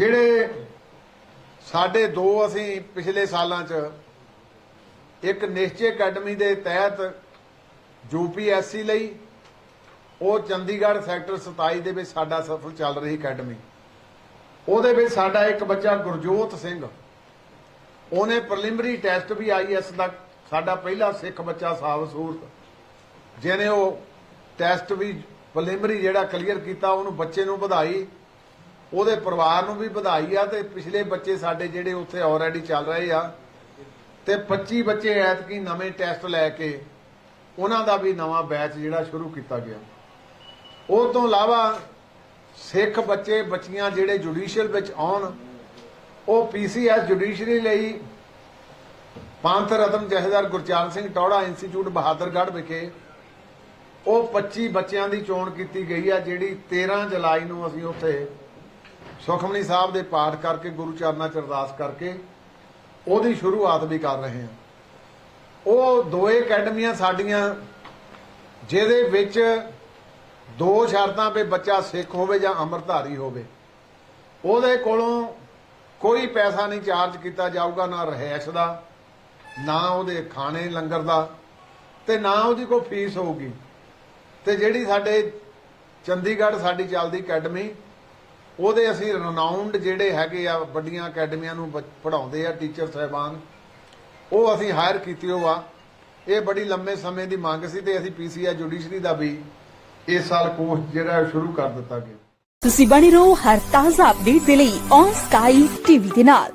ਜਿਹੜੇ ਸਾਡੇ ਦੋ ਅਸੀਂ ਪਿਛਲੇ ਸਾਲਾਂ 'ਚ ਇੱਕ ਨਿਸ਼ਚੇ ਅਕੈਡਮੀ ਦੇ ਤਹਿਤ ਯੂਪੀਐਸਸੀ ਲਈ, ਉਹ ਚੰਡੀਗੜ੍ਹ ਸੈਕਟਰ 27 ਦੇ ਵਿੱਚ ਸਾਡਾ ਸਫਲ ਚੱਲ ਰਹੀ ਅਕੈਡਮੀ। ਉਹਦੇ ਵਿੱਚ ਸਾਡਾ ਇੱਕ ਬੱਚਾ ਗੁਰਜੋਤ ਸਿੰਘ, ਉਹਨੇ ਪ੍ਰੀਲਿਮਿਨਰੀ ਟੈਸਟ ਵੀ ਆਈਐਸ ਦਾ, ਸਾਡਾ ਪਹਿਲਾ ਸਿੱਖ ਬੱਚਾ ਸਾਬ ਸੂਰਤ, ਜਿਹਨੇ ਉਹ ਟੈਸਟ ਵੀ ਪ੍ਰੀਲਿਮਿਨਰੀ ਜਿਹੜਾ ਕਲੀਅਰ ਕੀਤਾ, ਉਹਨੂੰ ਬੱਚੇ ਨੂੰ ਵਧਾਈ। ਉਹਦੇ ਪਰਿਵਾਰ ਨੂੰ ਵੀ ਵਧਾਈ ਆ ਤੇ ਪਿਛਲੇ ਬੱਚੇ ਸਾਡੇ ਜਿਹੜੇ ਉੱਥੇ ਆਲਰੇਡੀ ਚੱਲ ਰਹੇ ਆ। ਤੇ 25 ਬੱਚੇ ਐਤਕੀ ਨਵੇਂ ਟੈਸਟ ਲੈ ਕੇ ਉਹਨਾਂ ਦਾ ਵੀ ਨਵਾਂ ਬੈਚ ਜਿਹੜਾ ਸ਼ੁਰੂ ਕੀਤਾ ਗਿਆ। ਉਹ ਤੋਂ ਇਲਾਵਾ ਸਿੱਖ ਬੱਚੇ, ਬੱਚੀਆਂ ਜਿਹੜੇ ਜੁਡੀਸ਼ੀਅਲ ਵਿੱਚ ਆਉਣ, ਉਹ ਪੀਸੀਐਸ ਜੁਡੀਸ਼ਰੀ ਲਈ ਪੰਥ ਰਤਨ ਜਥੇਦਾਰ ਗੁਰਚਰਨ ਸਿੰਘ ਟੌੜਾ ਇੰਸਟੀਚਿਊਟ ਬਹਾਦਰਗੜ੍ਹ ਵਿਖੇ ਉਹ 25 ਬੱਚਿਆਂ ਦੀ ਚੋਣ ਕੀਤੀ ਗਈ ਆ, ਜਿਹੜੀ 13 ਜੁਲਾਈ ਨੂੰ ਅਸੀਂ ਉੱਥੇ ਸੁਖਮਨੀ ਸਾਹਿਬ ਦੇ ਪਾਠ ਕਰਕੇ, ਗੁਰੂ ਚਰਨਾਂ 'ਚ ਅਰਦਾਸ ਕਰਕੇ ਉਹਦੀ ਸ਼ੁਰੂਆਤ ਵੀ ਕਰ ਰਹੇ ਹਾਂ। ਉਹ ਦੋਏ ਅਕੈਡਮੀਆਂ ਸਾਡੀਆਂ, ਜਿਹਦੇ ਵਿੱਚ ਦੋ ਸ਼ਰਤਾਂ 'ਤੇ ਬੱਚਾ ਸਿੱਖ ਹੋਵੇ ਜਾਂ ਅਮਰਧਾਰੀ ਹੋਵੇ, ਉਹਦੇ ਕੋਲੋਂ ਕੋਈ ਪੈਸਾ ਨਹੀਂ ਚਾਰਜ ਕੀਤਾ ਜਾਊਗਾ, ਨਾ ਰਹਿائش ਦਾ, ਨਾ ਉਹਦੇ ਖਾਣੇ ਲੰਗਰ ਦਾ ਤੇ ਨਾ ਉਹਦੀ ਕੋਈ ਫੀਸ ਹੋਊਗੀ। ਤੇ ਜਿਹੜੀ ਸਾਡੇ ਚੰਡੀਗੜ੍ਹ ਸਾਡੀ ਚੱਲਦੀ ਅਕੈਡਮੀ ਉਹਦੇ ਅਸੀਂ ਰਨਾਊਂਡ ਜਿਹੜੇ ਹੈਗੇ ਆ, ਵੱਡੀਆਂ ਅਕੈਡਮੀਆਂ ਨੂੰ ਬ- ਆ ਟੀਚਰ ਸਹਿਬਾਨ, ਉਹ ਅਸੀਂ ਹਾਇਰ ਕੀਤੇ ਹੋ ਇਹ ਬੜੀ ਲੰਮੇ ਸਮੇਂ ਦੀ ਮੰਗ ਸੀ ਤੇ ਅਸੀਂ ਪੀਸੀਆਈ ਜੁਡੀਸ਼ਰੀ ਦਾ ਵੀ ਇਸ ਸਾਲ ਕੋਰਸ ਜਿਹੜਾ ਸ਼ੁਰੂ ਕਰ ਦਿੱਤਾ ਗਿਆ। ਤੁਸੀਂ ਬਣੇ ਰਹੋ ਹਰ ਤਾਜ਼ਾ ਅਪਡੇਟ ਦੇ ਲਈ ਔਨ ਸਕਾਈ ਟੀਵੀ ਦੇ ਨਾਲ।